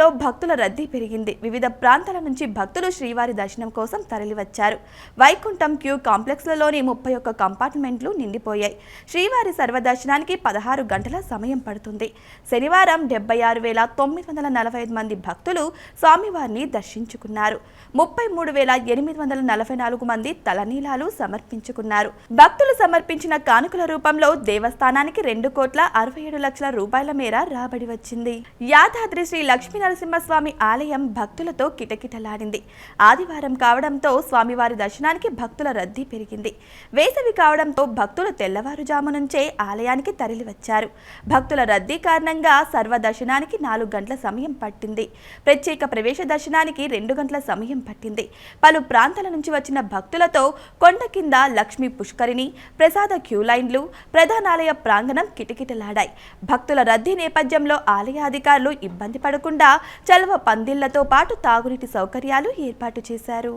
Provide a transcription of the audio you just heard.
శనివారాలలో భక్తుల రద్దీ పెరిగింది. వివిధ ప్రాంతాల నుంచి భక్తులు శ్రీవారి దర్శనం కోసం తరలివచ్చారు. వైకుంఠం క్యూ కాంప్లెక్స్లలోని ముప్పై ఒక్క కంపార్ట్మెంట్లు నిండిపోయాయి. శ్రీవారి సర్వదర్శనానికి పదహారు గంటల సమయం పడుతుంది. శనివారం డెబ్బై ఆరు వేల తొమ్మిది వందల నలభై ఐదు మంది భక్తులు స్వామివారిని దర్శించుకున్నారు. ముప్పై మూడు వేల ఎనిమిది వందల నలభై నాలుగు మంది తలనీలాలు సమర్పించుకున్నారు. భక్తులు సమర్పించిన కానుకల రూపంలో దేవస్థానానికి రెండు కోట్ల అరవై ఏడు లక్షల రూపాయల మేర రాబడి వచ్చింది. యాదాద్రి శ్రీ లక్ష్మీ నరసింహస్వామి ఆలయం భక్తులతో కిటకిటలాడింది. ఆదివారం కావడంతో స్వామివారి దర్శనానికి భక్తుల రద్దీ పెరిగింది. వేసవి కావడంతో భక్తులు తెల్లవారుజాము నుంచే ఆలయానికి తరలివచ్చారు. భక్తుల రద్దీ కారణంగా సర్వ దర్శనానికి నాలుగు గంటల సమయం పట్టింది. ప్రత్యేక ప్రవేశ దర్శనానికి రెండు గంటల సమయం పట్టింది. పలు ప్రాంతాల నుంచి వచ్చిన భక్తులతో కొండ కింద లక్ష్మీ పుష్కరిణి ప్రసాద క్యూ లైన్లు ప్రధానాలయ ప్రాంగణం కిటకిటలాడాయి. భక్తుల రద్దీ నేపథ్యంలో ఆలయ అధికారులు ఇబ్బంది పడకుండా చలవ పందిళ్ళతో పాటు తాగునీటి సౌకర్యాలు ఏర్పాటు చేశారు.